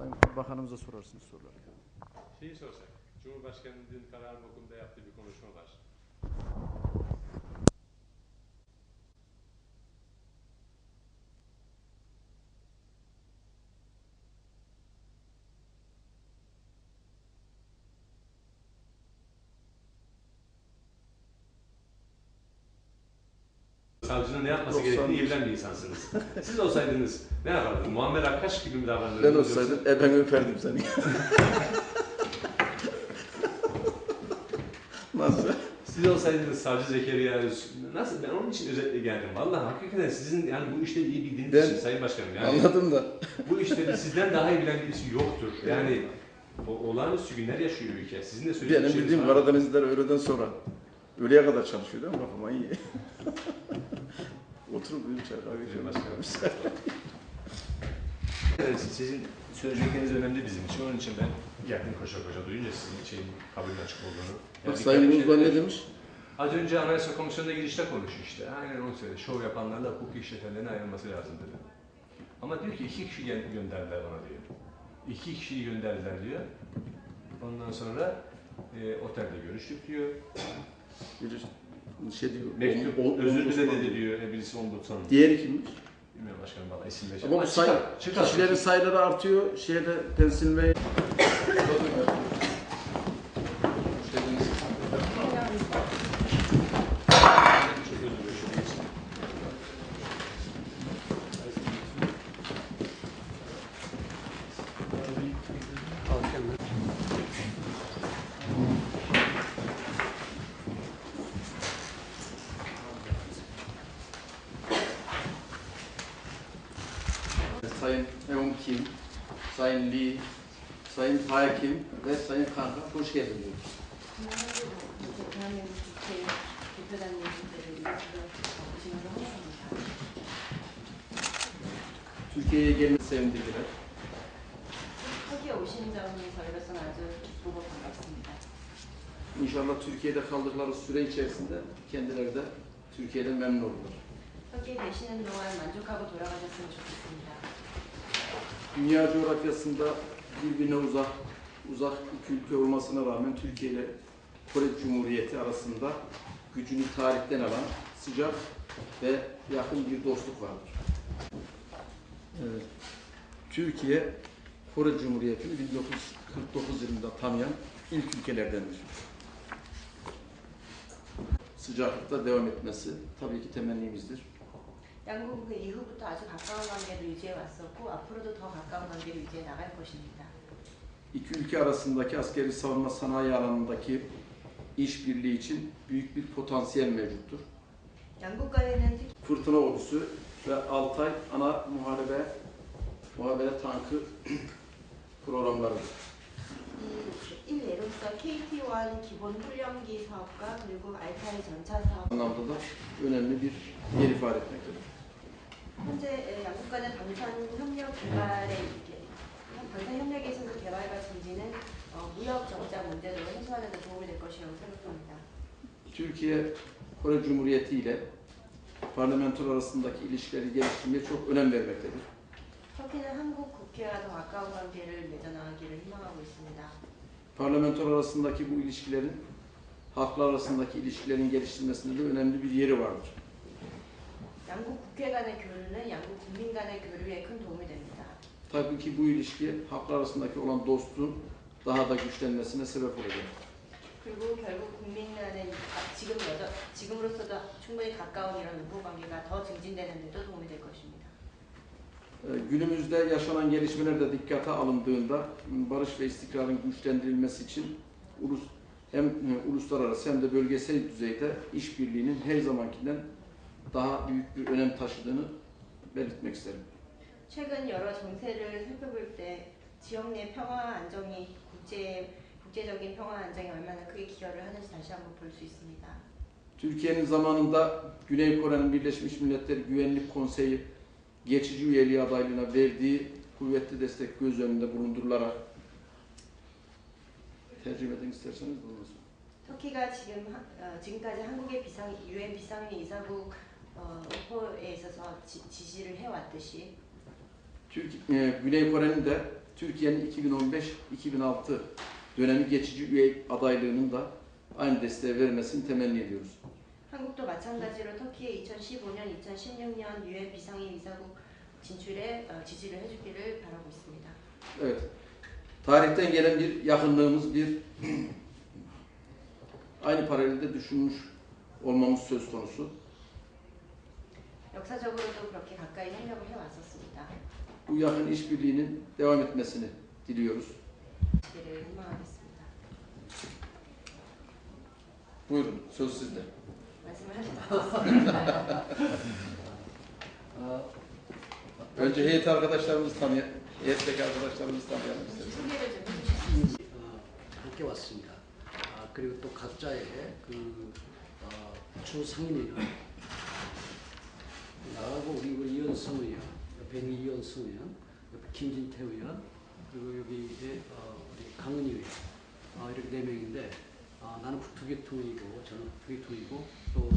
Sayın Bakanımıza sorarsınız soruları. Şeyi sorsak, Cumhurbaşkanı'nın dün Kararmakum'da yaptığı bir konuşma var. Savcının ne yapması gerektiğini iyi bilen bir insansınız. Siz olsaydınız ne yapardınız? Muammer Akkaş gibi mi davranırdınız? Ben olsaydım e ben öperdim seni. Nasıl? Siz olsaydınız Savcı Zekeriya nasıl? Ben onun için özetle geldim. Vallahi hakikaten sizin yani bu işleri iyi bildiğiniz Ben- için Sayın Başkanım yani Anladım da. bu işleri sizden daha iyi bilen birisi yoktur. Yani o, olağanüstü günler yaşıyor ülke. Sizin de söyleyeceğiniz Benim bildiğim var. Karadenizliler öğleden sonra öğleye kadar çalışıyor değil mi? Kafama iyi. Oturup bir çay kahve içiyorum. Başkanım. Evet, sizin söyleyecekleriniz önemli bizim için. Onun için ben geldim koşa koşa duyunca sizin şeyin kabulün açık olduğunu. Yani Sayın Buzban ne demiş? Az önce Anayasa Komisyonu'nda girişte konuşuyor işte. Aynen onu söyledi. Şov yapanlarla hukuk işletenlerin ayrılması lazım dedi. Ama diyor ki iki kişi gönderdiler bana diyor. İki kişiyi gönderdiler diyor. Ondan sonra e, otelde görüştük diyor. Bir şey diyor. Mektup, o- o- özür ombudsman diledi diyor. birisi ombudsman. Diğeri kimmiş? Bilmiyorum başkanım valla isim Ama bu say kişilerin sayıları artıyor. Şeyde Pensilvanya Sayın Eun Kim, Sayın Lee, Sayın Hakim ve Sayın Kanka hoş geldiniz. 대한민국 국회 대표단님들을 오시면서 환영합니다. Türkiye'ye gelmesi sevindirdiler. 터키에 오신 점이 저희로서는 아주 기쁘고 반갑습니다. İnşallah Türkiye'de kaldıkları süre içerisinde kendileri de Türkiye'den memnun olurlar. 터키에 계시는 동안 만족하고 돌아가셨으면 좋겠습니다. Dünya coğrafyasında birbirine uzak uzak iki ülke olmasına rağmen Türkiye ile Kore Cumhuriyeti arasında gücünü tarihten alan sıcak ve yakın bir dostluk vardır. Evet. Türkiye Kore Cumhuriyeti'ni 1949 yılında tanıyan ilk ülkelerdendir. Sıcaklıkta devam etmesi tabii ki temennimizdir. 양국은 그 이후부터 아주 가까운 관계를 유지해 왔었고 앞으로도 더 가까운 관계를 유지해 나갈 것입니다. İki ülke arasındaki askeri savunma sanayi alanındaki işbirliği için büyük bir potansiyel mevcuttur. 양국 간에는 특히 Fırtına ordusu ve Altay ana muharebe muhabere tankı programlarıdır. 이 일례로서 KT-1 기본 훈련기 사업과 그리고 알타이 전차 사업 anlamda da önemli bir yer ifade etmektedir. 현재 에, 양국 간의 방산 협력 개발에 이게 방산 협력에 있어서 개발과 증진은 어, 무역 적자 문제를 해소하는 데 도움이 될 것이라고 생각합니다. Türkiye Kore Cumhuriyeti ile parlamentolar arasındaki ilişkileri geliştirmeye çok önem vermektedir. 터키는 한국 국회와 더 가까운 관계를 맺어나가기를 희망하고 있습니다. Parlamentolar arasındaki bu ilişkilerin halklar arasındaki ilişkilerin geliştirilmesinde de önemli bir yeri vardır. 양국 국회 간의 교류는 양국 국민 간의 교류에 큰 도움이 됩니다. Tabii ki bu ilişki halklar arasındaki olan dostluğun daha da güçlenmesine sebep olacak. 그리고 결국 국민 간의 가- 지금 여자, 지금으로서도 충분히 가까운 이런 우호 관계가 더 증진되는 데도 도움이 될 것입니다. Ee, Günümüzde yaşanan gelişmeler de dikkate alındığında barış ve istikrarın güçlendirilmesi için ulus hem e, uluslararası hem de bölgesel düzeyde işbirliğinin her zamankinden daha büyük bir önem taşıdığını belirtmek isterim. 최근 여러 정세를 살펴볼 때 지역 내 평화 안정이 국제 국제적인 평화 안정에 얼마나 크게 기여를 하는지 다시 한번 볼 수 있습니다. Türkiye'nin zamanında Güney Kore'nin Birleşmiş Milletler Güvenlik Konseyi geçici üyeliği adaylığına verdiği kuvvetli destek göz önünde bulundurularak tercüme edin isterseniz sonra. 터키가 지금 하- 어, 지금까지 한국의 비상 유엔 비상위 이사국 어, 후보에 있어서 지, 지시를 해왔듯이 Türk, e, Güney Kore'nin de Türkiye'nin 2015-2006 dönemi geçici üye adaylığının da aynı desteği vermesini temenni ediyoruz. 한국도 마찬가지로 터키의 2015년, 2016년 유엔 비상임 이사국 진출에 어, 지지를 해주기를 바라고 있습니다. Evet. Tarihten gelen bir yakınlığımız, bir aynı paralelde düşünmüş olmamız söz konusu. 역사적으로도 그렇게 가까이 협력을 해왔었습니다. Bu yakın işbirliğinin devam etmesini diliyoruz. 기를 희망하겠습니다. Buyurun, söz sizde. 말씀을 하시겠습니다. 어, Önce heyet arkadaşlarımızı tanıyalım. Heyetteki arkadaşlarımızı tanıyalım isteriz. 소개를 좀 해주시겠습니다. 어, 함께 왔습니다. 아, 그리고 또 각자의 그 어, 주상임위원 나하고 우리 우리 이현승 의원, 옆에 있는 이현승 의원, 옆에 김진태 의원, 그리고 여기에 어, 우리 강은희 의원 어, 이렇게 네 명인데 아, 나는 국토교통이고 저는 국토교통이고 또